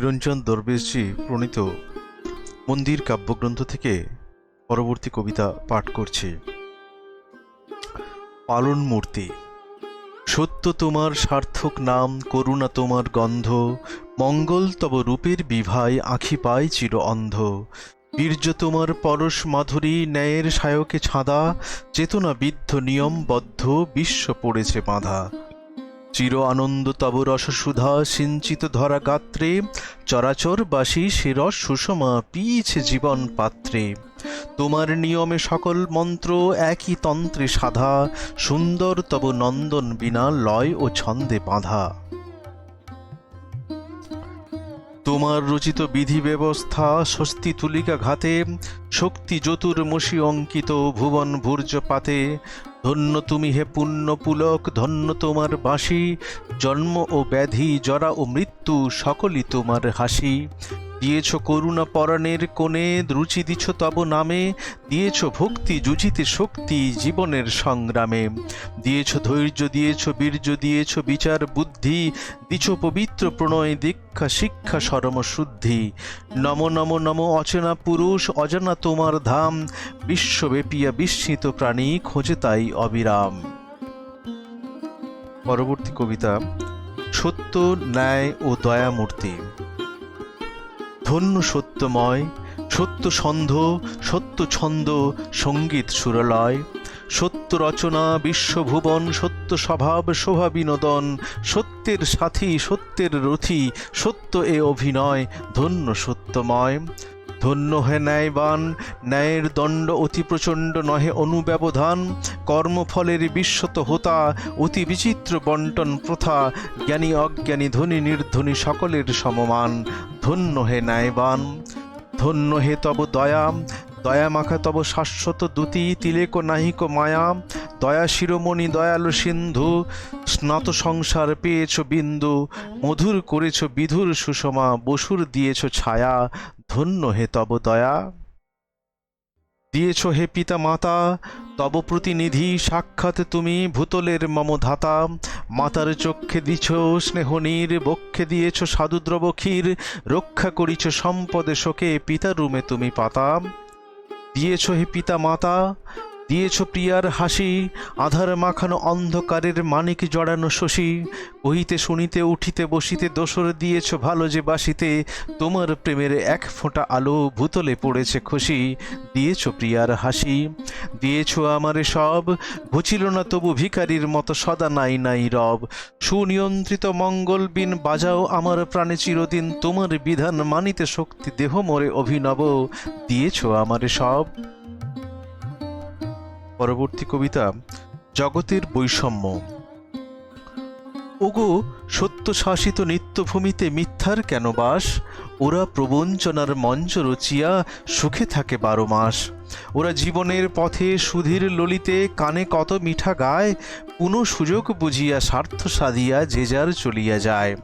চিরঞ্জন দরবেশজি প্রণীত মন্দির কাব্যগ্রন্থ থেকে পরবর্তী কবিতা পাঠ করছি। পালন মূর্তি। সত্য তোমার সার্থক নাম, করুণা তোমার গন্ধ, মঙ্গল তব রূপের বিভায় আখি পায় চির অন্ধ। বীর্য তোমার পরশ মাধুরী ন্যায়ের সায়কে ছাঁদা, চেতনা বিদ্ধ নিয়মবদ্ধ বিশ্ব পড়েছে বাঁধা। চির আনন্দ তব রসসুধা, সিঞ্চিত ধরা গাত্রে চরাচরবাসী সে রস সুষমা পিছে জীবন পাত্রে। তোমার নিয়মে সকল মন্ত্র একই তন্ত্রে সাধা, সুন্দর তব নন্দন বিনা লয় ও ছন্দে বাঁধা। তোমার রচিত বিধি ব্যবস্থা স্বস্তি তুলিকা ঘাতে, শক্তি চতুর্মসী অঙ্কিত ভুবন ভূর্য পাতে। ধন্য তুমি হে পুণ্য পুলক, ধন্য তোমার বাসি জন্ম ও ব্যাধি, জরা ও মৃত্যু সকলই তোমার হাসি। দিয়েছ করুণা পরাণের কোণে রুচি দিছ তব নামে, দিয়েছ ভক্তি জুজিতে শক্তি জীবনের সংগ্রামে। দিয়েছ ধৈর্য, দিয়েছ বীর্য, দিয়েছ বিচার বুদ্ধি, দিছ পবিত্র প্রণয়, দীক্ষা, শিক্ষা, সরম শুদ্ধি। নম নম নম, অচেনা পুরুষ, অজানা তোমার ধাম বিশ্বব্যাপিয়া বিস্মিত প্রাণী, খোঁজে তাই অবিরাম। পরবর্তী কবিতা, সত্য, ন্যায় ও দয়ামূর্তি। ধন্য সত্যময়, সত্য সন্ধ সত্য ছন্দ, সংগীত সুরলয়। সত্য রচনা বিশ্বভুবন, সত্য স্বভাব শোভা বিনোদন, সত্যের সাথী, সত্যের রথী, সত্য এ অভিনয়, ধন্য সত্যময়। ধন্য হে ন্যায়বান, ন্যায়ের দণ্ড অতি প্রচণ্ড নহে অনুব্যবধান, কর্মফলের বিশ্বত হোতা, অতি বিচিত্র বন্টন প্রথা, জ্ঞানী অজ্ঞানী ধনী নির্ধনী সকলের সমমান। ধন্য হে ন্যায়বান, ধন্য হে তব দয়া দয়া মাখা তব শাশ্বত দ্যুতি, তিলেক নাহিক মায়া, দয়া শিরোমণি দয়ালু সিন্ধু, স্নাত সংসার পেয়েছ বিন্দু, মধুর করেছ বিধুর সুষমা, বসুর দিয়েছ ছায়া ধন্য হে তব দয়া। দিয়েছ হে পিতা মাতা, তব প্রতিনিধি সাক্ষাৎ তুমি ভূতলের মম ধাতা মাতার চক্ষে দিছ স্নেহনীর বক্ষে দিয়েছ সাধুদ্রব ক্ষীর, রক্ষা করিছ সম্পদে শোকে পিতা রুমে তুমি পাতা। দিয়েছ হে পিতা মাতা দিয়েছ প্রিয়ার হাসি, আধার মাখানো অন্ধকারের মানিক জড়ানো শশী, কহিতে শুনিতে, উঠিতে, বসিতে দোসর দিয়েছ ভালো যে বাসিতে, তোমার প্রেমের এক ফোঁটা আলো ভূতলে পড়েছে খুশি দিয়েছ প্রিয়ার হাসি, দিয়েছ আমারে সব, ঘুচিল না তবু ভিখারির মতো সদা নাই নাই রব। সুনিয়ন্ত্রিত মঙ্গল বিন, বাজাও আমার প্রাণে চিরদিন, তোমার বিধান মানিতে শক্তি দেহ মোরে অভিনব। দিয়েছ আমারে সব পরবর্তী কবিতা জগতের বৈষম্য। ওগো, সত্য শাসিত নিত্যভূমিতে মিথ্যার কেন বাস? ওরা প্রবঞ্চনার মঞ্চ রচিয়া সুখে থাকে বারো মাস। ওরা জীবনের পথে সুধীর ললিতে কানে কত মিঠা গায় পুনঃ সুযোগ বুঝিয়া স্বার্থ সাধিয়া যে যার চলিয়া যায়।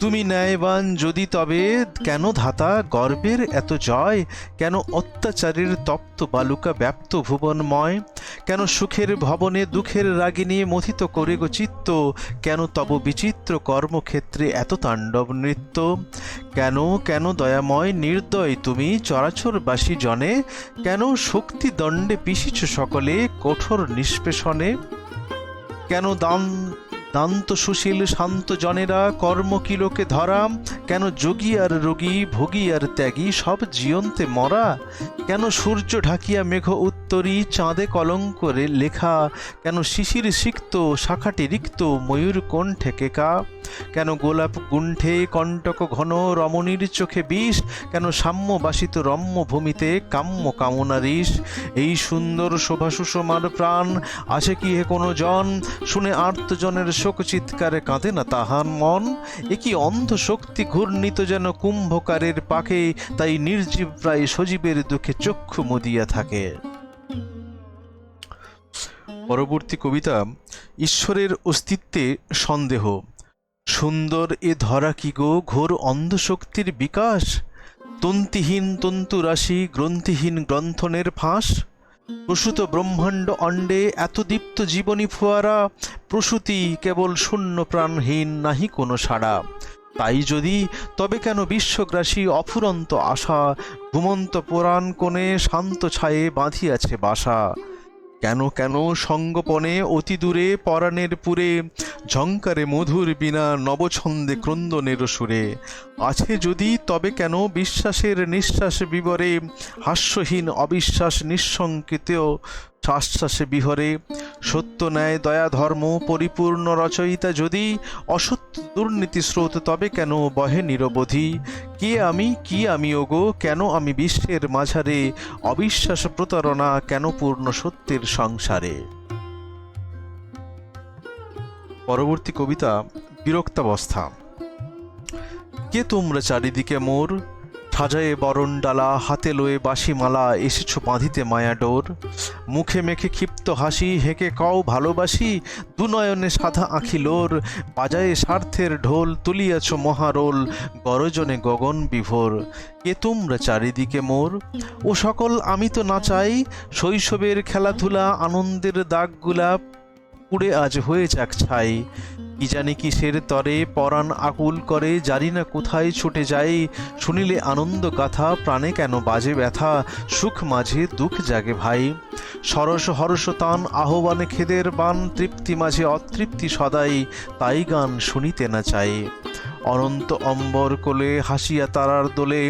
তুমি ন্যায়বান যদি তবে, কেন ধাতা গর্বের এত জয়? কেন অত্যাচারের তপ্ত বালুকা ব্যাপ্ত ভুবনময়? কেন সুখের ভবনে দুঃখের রাগিনী মথিত করে গো চিত্ত? কেন তব বিচিত্র কর্মক্ষেত্রে এত তাণ্ডব নৃত্য? কেন কেন দয়াময় নির্দয় তুমি চরাচরবাসী জনে? কেন শক্তি দণ্ডে পিছিছ সকলে কঠোর নিষ্পেষণে? কেন দান দান্ত সুশীল শান্ত জনেরা, কর্ম কিলোকে ধরাম কেন যোগী আর রোগী, ভোগী আর ত্যাগী সব জীয়ন্তে মরা? কেন সূর্য ঢাকিয়া মেঘ উত্তরী, চাঁদে কলঙ্করে লেখা? কেন শিশির সিক্ত, শাখাটি রিক্ত, ময়ূর কণ্ঠে কেকা কেন গোলাপ গুণ্ঠে কণ্টক ঘন রমণীর চোখে বিষ? কেন সাম্যবাসিত রম্য ভূমিতে কাম্য কামনারিস এই সুন্দর শোভা সুষমার প্রাণ আছে কি হে কোনো জন? শুনে আর্তজনের শোক চিৎকারে কাঁদে না তাহার মন। এ কি অন্ধ শক্তি ঘূর্ণিত যেন কুম্ভকারের পাকে তাই নির্জীব প্রায় সজীবের দুঃখে চক্ষু মুদিয়া থাকে। পরবর্তী কবিতা, ঈশ্বরের অস্তিত্বে সন্দেহ। সুন্দর এ ধরা কি গো? ঘোর অন্ধশক্তির বিকাশ? তন্তিহীন তন্তুরাশি, গ্রন্থিহীন গ্রন্থনের ফাঁস? প্রসূত ব্রহ্মাণ্ড অণ্ডে এত দীপ্ত জীবনী ফোয়ারা, প্রসূতি কেবল শূন্য প্রাণহীন নাহি কোনো সাড়া। তাই যদি, তবে কেন বিশ্বগ্রাসী অফুরন্ত আশা, ঘুমন্ত পুরাণ কোণে শান্ত ছায়ে বাঁধিয়াছে বাসা? কেন কেন সঙ্গপনে অতি দূরে পরাণের পুরে, ঝঙ্কারে মধুর বিনা নবছন্দে ক্রন্দনের সুরে। আছে যদি তবে কেন বিশ্বাসের নিঃশ্বাস বিবরে, হাস্যহীন অবিশ্বাস নিঃসঙ্কিত আশ্বাসে বিহরে। সত্য ন্যায় দয়া ধর্ম পরিপূর্ণ রচয়িতা যদি অসত্য দুর্নীতি স্রোত তবে কেন বহে নিরবধি? কে আমি, কি আমি ওগো? কেন আমি বিশ্বের মাঝারে? অবিশ্বাস প্রতারণা কেন পূর্ণ সত্যের সংসারে? পরবর্তী কবিতা বিরক্তাবস্থা। কে তোমরা চারিদিকে মোর? সাজায়ে বরণ ডালা, হাতে লয়ে বাঁশিমালা এসেছ বাঁধিতে মায়া ডোর। মুখে মেখে ক্ষিপ্ত হাসি, হেঁকে কও ভালোবাসি, দুনয়নে সাধা আঁখি লোর। বাজায়ে স্বার্থের ঢোল তুলিয়াছ মহারোল, গরজনে গগন বিভোর। কে তোমরা চারিদিকে মোর? ও সকল আমি তো নাচাই শৈশবের খেলাধুলা, আনন্দের দাগগুলা পুড়ে আজ হয়ে যাক ছাই। কি জানি কিসের তরে পরাণ আকুল করে জানি না কোথায় ছুটে যায় শুনিলে আনন্দ গাথা, প্রাণে কেন বাজে ব্যথা? সুখ মাঝে, দুঃখ জাগে ভাই। সরস হরস তান, আহ্বানে খেদের বান, তৃপ্তি মাঝে অতৃপ্তি সদাই। তাই গান শুনিতে না চাই। অনন্ত অম্বর কোলে হাসিয়া তারার দোলে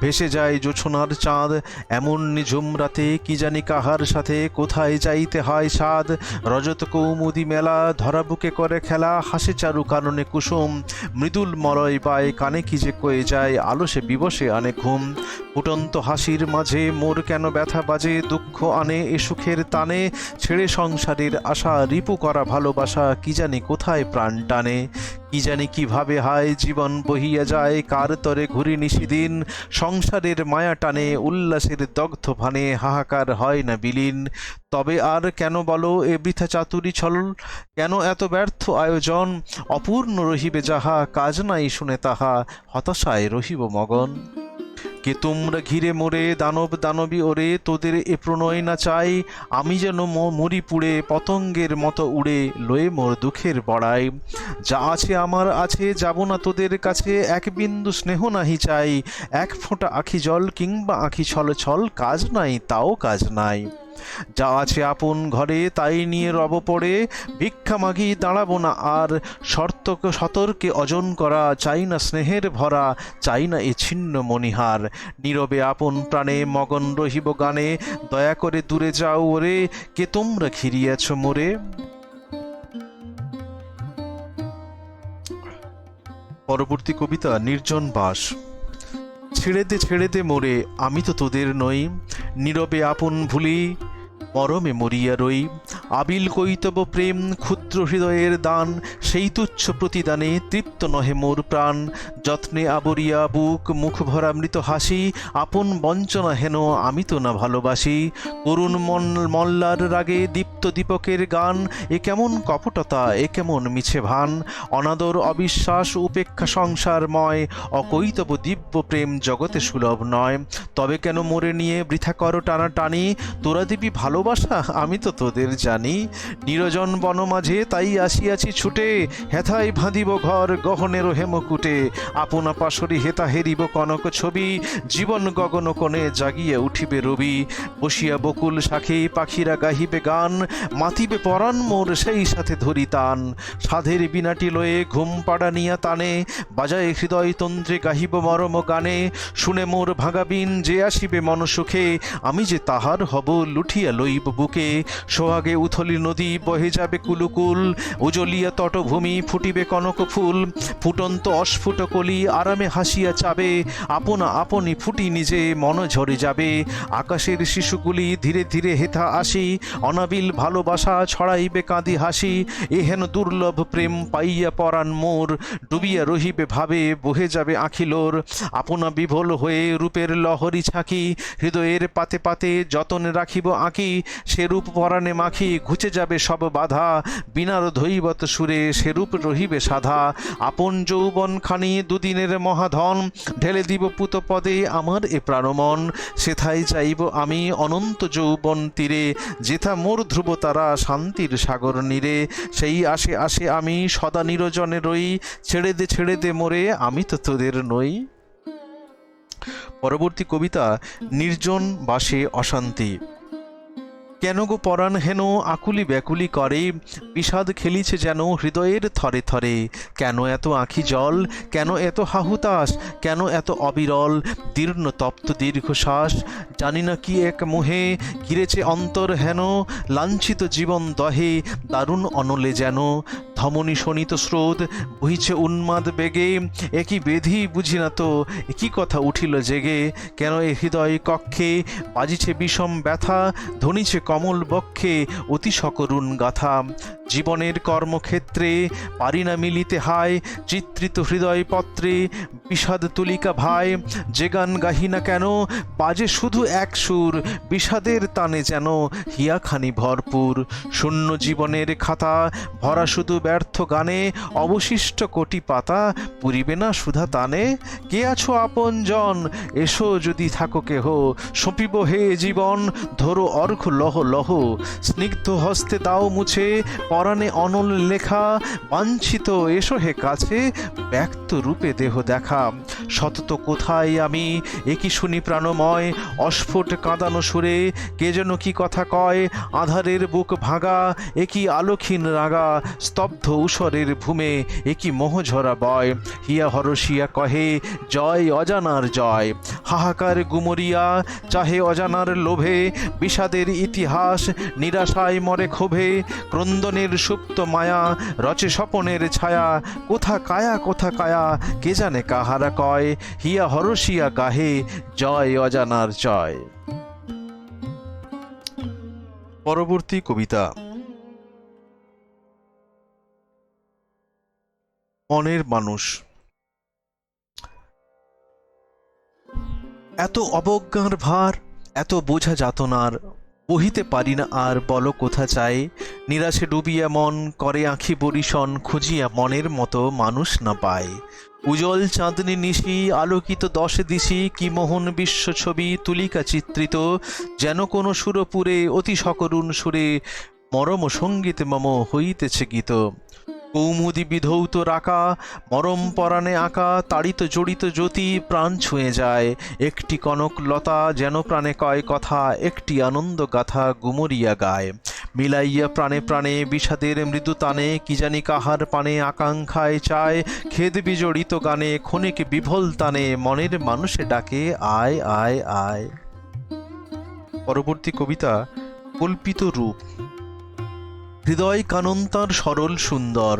ভেসে যায় জোছনার চাঁদ, এমন নিঝুম রাতে কি জানি কাহার সাথে কোথায় যাইতে হয় সাদ রজত কৌমুদি মেলা ধরা বুকে করে খেলা, হাসে চারু কাননে কুসুম। মৃদুল মলয় পায়, কানে কি যে কয়ে যায়, আলসে বিবসে আনে ঘুম। ফুটন্ত হাসির মাঝে মোর কেন ব্যথা বাজে, দুঃখ আনে এ সুখের তানে। ছেড়ে সংসারের আশা, রিপু করা ভালোবাসা, কি জানি কোথায় প্রাণ টানে। কি জানি কীভাবে হায় জীবন বহিয়া যায়, কার তরে ঘুরি নিশিদিন? সংসারের মায়া টানে, উল্লাসের দগ্ধ ভানে, হাহাকার হয় না বিলীন। তবে আর কেন বলো এ বৃথা চাতুরি ছল? কেন এত ব্যর্থ আয়োজন? অপূর্ণ রহিবে যাহা, কাজ নাই শুনে তাহা, হতাশায় রহিব মগন। কে তোমরা ঘিরে মোরে, দানব দানবী ওরে, তোদের এ প্রণয় না চাই। আমি যেন মরি পুড়ে, পতঙ্গের মতো উড়ে, লয়ে মোর দুঃখের বড়াই। যা আছে আমার আছে, যাব না তোদের কাছে। এক বিন্দু স্নেহ নাহি চাই। এক ফোঁটা আখি জল কিংবা আখি ছল ছল কাজ নাই, তাও কাজ নাই। যা আছে আপন ঘরে তাই নিয়ে রব পড়ে। ভিক্ষা মাগি দাঁড়াবো না আর শর্ত সতর্কে অজন করা চাই না স্নেহের ভরা, চাই না এ ছিন্ন মণিহার নীরবে আপন প্রাণে মগন রহিব গানে, দয়া করে দূরে যাও ওরে, কে তোমরা ঘিরিয়াছ মোরে? পরবর্তী কবিতা নির্জন বাস। ছেড়ে দে মরে মোরে আমি তো তোদের নই। নীরবে আপন ভুলি মরমে মরিয়া রই। আবিল কৈতব প্রেম ক্ষুদ্র হৃদয়ের দান, সেই তুচ্ছ প্রতিদানে তৃপ্ত নহে মোর প্রাণ। যত্নে আবরিয়া বুক, মুখ ভরা মৃত হাসি, আপন বঞ্চনা হেন আমি তো না ভালোবাসি। করুণ মন, মল্লার রাগে দীপ্ত দীপকের গান, এ কেমন কপটতা, এ কেমন মিছে ভান। অনাদর, অবিশ্বাস, উপেক্ষা সংসারময়, অকৈতব দিব্য প্রেম জগতে সুলভ নয়। তবে কেন মোরে নিয়ে বৃথা কর টানা টানি তোরা দিবি ভালোবাসা, আমি তো তোদের জানি। নিরজন বন মাঝে তাই আসিয়াছি ছুটে। হেথায় ভাঁদিব ঘর গহনের হেমকুটে। আপনা পাশরি হেতা হেরিব কনক ছবি। জীবন গগন কোণে জাগিয়ে উঠিবে রবি। বসিয়া বকুল শাখে পাখিরা গাহিবে গান। মাতিবে পরাণ মোর সেই সাথে ধরি তান। সাধের বিনাটি লয়ে ঘুম পাড়া নিয়া তানে বাজায় হৃদয় তন্ত্রে গাহিব মরম গানে। শুনে মোর ভাগাবিন যে আসিবে মনসুখে আমি যে তাহার হব লুঠিয়া লইব বুকে। সোহাগে উথলি নদী বহে যাবে কুলুকুল, উজলিয়া তটভূমি ফুটিবে কনক ফুল, ফুটন্ত অস্ফুট কলি আরামে হাসিয়া চাবে, আপনা আপনি ফুটি নিজে মন ঝরে যাবে, আকাশের শিশুগুলি ধীরে ধীরে হেথা আসি, অনাবিল ভালোবাসা ছড়াইবে কাঁদি হাসি, এহেন দুর্লভ প্রেম পাইয়া পরাণ মোর, ডুবিয়া রহিবে ভাবে বহে যাবে আখিলোর, আপনা বিভোল হয়ে রূপের লহরী ছাকি, হৃদয়ের পাতে পাতে যতনে রাখিব আঁকি সে রূপ পরাণে মাখি ঘুচে যাবে সব বাধা। বিনার ধৈবত সুরে সেরূপ রহিবে সাধা। আপন যৌবন খানি দুদিনের মহাধন। ঢেলে দিব পুত পদে আমার এ প্রাণমন। সেথায় চাইব আমি অনন্ত যৌবন তীরে। যেথা মোর ধ্রুব তারা শান্তির সাগর নীরে। সেই আসে আসে আমি সদা নিরজনে রই। ছেড়ে দে ছেড়ে দে মোরে আমি তো তোদের নই। পরবর্তী কবিতা, নির্জন বাসে অশান্তি। কেন গো পরাণ হেন আকুলি ব্যাকুলি করে? বিষাদ খেলিছে যেন হৃদয়ের থরে থরে। কেন এত আঁখি জল? কেন এত হাহুতাস কেন এত অবিরল? দীর্ণ তপ্ত দীর্ঘশ্বাস, জানি না কি এক মোহে ঘিরেছে অন্তর হেন, লাঞ্ছিত জীবন দহে, দারুণ অনলে যেন। ধমনী শোনিত স্রোত বহিছে উন্মাদ বেগে। একই বেধি বুঝি না তো একই কথা উঠিল জেগে। কেন এ হৃদয় কক্ষে, বাজিছে বিষম ব্যথা ধ্বনিছে কমল বক্ষে, অতি সকরুণ গাথা। জীবনের কর্মক্ষেত্রে, পারি না মিলিতে হায়, চিত্রিত হৃদয় পত্রে, বিষাদ তুলিকা ভাই। যে গান গাহি না কেন, বাজে শুধু এক সুর, বিষাদের তানে যেন হিয়াখানি ভরপুর। শূন্য জীবনের খাতা, ভরা শুধু ব্যর্থ গানে অবশিষ্ট কোটি পাতা পুরিবে না সুধা তানে। কে আছো আপন জন এসো যদি থাকো কেহ। সঁপিব হে জীবন, ধরো অর্ঘ লহ লহ। স্নিগ্ধ হস্তে দাও মুছে, পরাণে অনল লেখা। বাঞ্ছিত এসো হে কাছে, ব্যক্ত রূপে দেহ দেখা। সতত কোথায় আমি? একই শুনি প্রাণময়? অস্ফুট কাঁদানো সুরে, কে যেন কি কথা কয়? আধারের বুক ভাঙা একই আলোক্ষীন রাগা স্তব্ধ উষরের ভূমে একই মোহঝরা বয়। হিয়া হরসিয়া কহে, জয় অজানার জয়। হাহাকার গুমরিয়া চাহে অজানার লোভে। বিষাদের ইতিহাস নিরাশায় মরে ক্ষোভে। ক্রন্দনের সুপ্ত মায়া রচে স্বপনের ছায়া। কোথা কায়া কোথা কায়া, কে জানে কাহারা কয়? হিয়া হরসিয়া গাহে, জয় অজানার জয়। পরবর্তী কবিতা। মনের মানুষ। এত অবজ্ঞার ভার, এত বোঝা যাতনার, বহিতে পারি না আর, বল কোথা চাই? নিরাশে ডুবিয়া মন, করে আঁখি বরিশন, খুঁজিয়া মনের মতো মানুষ না পায় উজ্জ্বল চাঁদনি নিশি, আলোকিত দশে দিশি, কি মোহন বিশ্ব ছবি, তুলিকা চিত্রিত, যেন কোনো সুরপুরে, অতি সকরুণ সুরে, মরম সঙ্গীতে মম হইতেছে গীত। কৌমুদি বিধৌত রাকা, মরম পরাণে আঁকা, তাড়িত জড়িত জ্যোতি প্রাণ ছুঁয়ে যায়। একটি কনক লতা যেন প্রাণে কয় কথা, একটি আনন্দ গাথা গুমরিয়া গায়। মিলাইয়া প্রাণে প্রাণে বিষাদের মৃদু তানে, কি জানি কাহার পানে আকাঙ্ক্ষায় চায়। খেদ বিজড়িত গানে, ক্ষণিক বিভল তানে, মনের মানুষে ডাকে, আয় আয় আয়। পরবর্তী কবিতা, কল্পিত রূপ। হৃদয় কানন্তার সরল সুন্দর।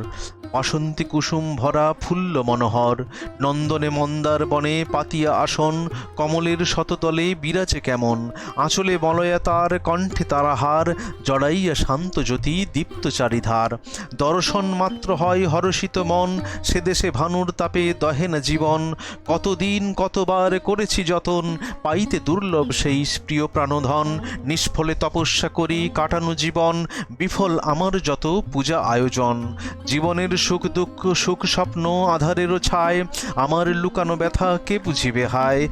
বাসন্তী কুসুম ভরা ফুল্ল মনোহর, নন্দনে মন্দার বনে পাতিয়া আসন, কমলের শততলে বিরাজে কেমন, আঁচলে বলয়া তার কণ্ঠে তারাহার, জড়াইয়া শান্ত জ্যোতি দীপ্ত চারিধার। দর্শন মাত্র হয় হরষিত মন, সে দেশে ভানুর তাপে দহে না জীবন, কতদিন কতবার করেছি যতন, পাইতে দুর্লভ সেই প্রিয় প্রাণধন, নিষ্ফলে তপস্যা করি কাটানো জীবন, বিফল আমার যত পূজা আয়োজন। জীবনের সুখ দুঃখ, সুখ স্বপ্ন, আধারেরও ছায়, আমার লুকানো ব্যথা কে বুঝিবে হায়?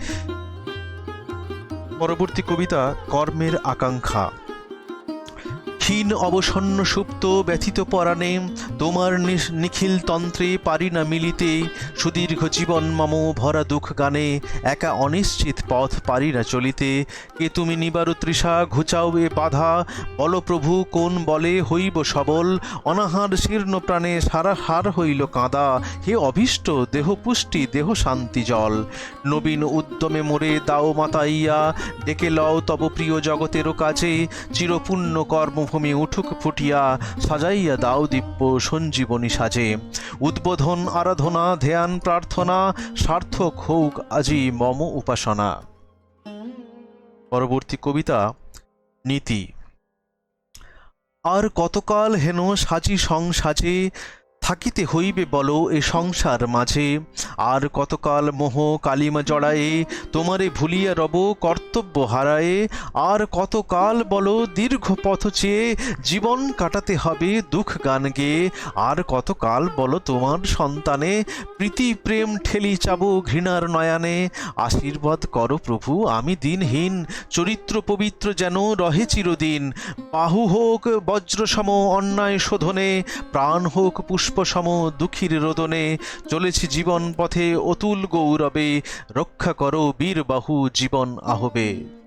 পরবর্তী কবিতা কর্মের আকাঙ্ক্ষা। ক্ষীণ অবসন্ন সুপ্ত ব্যথিত পরাণে তোমার নিখিল তন্ত্রে পারি না মিলিতে, সুদীর্ঘ জীবন মম ভরা দুঃখ গানে একা অনিশ্চিত পথ পারি না চলিতে। কে তুমি নিবারু তৃষা, ঘুচাও এ বাধা, বল প্রভু কোন বলে হইব সবল? অনাহার শীর্ণ প্রাণে সারা হার হইল কাঁদা, হে অভীষ্ট দেহ পুষ্টি দেহ শান্তি জল। নবীন উদ্যমে মোরে দাও মাতাইয়া, ডেকে লও তব প্রিয় জগতেরও কাছে চিরপুণ্য কর্মভূমি উঠুক ফুটিয়া সাজাইয়া দাও দিব্য সঞ্জীবনী সাজে। উদ্বোধন, আরাধনা, ধ্যান, প্রার্থনা, সার্থক হোক আজি মম উপাসনা। পরবর্তী কবিতা, নীতি। আর কতকাল হেন সাজি সংসাজে থাকিতে হইবে বলো এ সংসার মাঝে। আর কতকাল মোহ কালিমা জড়ায়ে, তোমারে ভুলিয়া রব কর্তব্য হারায়ে। আর কতকাল বলো দীর্ঘ পথ চেয়ে, জীবন কাটাতে হবে দুঃখ গান গেয়ে আর কতকাল বলো তোমার সন্তানে, প্রীতি প্রেম ঠেলি চাবো ঘৃণার নয়ানে। আশীর্বাদ করো প্রভু, আমি দিনহীন, চরিত্র পবিত্র যেন রহে চিরদিন। বাহু হোক, বজ্রসম অন্যায় শোধনে, প্রাণ হোক পুষ্পসম দুঃখীর রোদনে চলেছি জীবন পথে অতুল গৌরবে। রক্ষা করো বীরবাহু জীবন আহবে।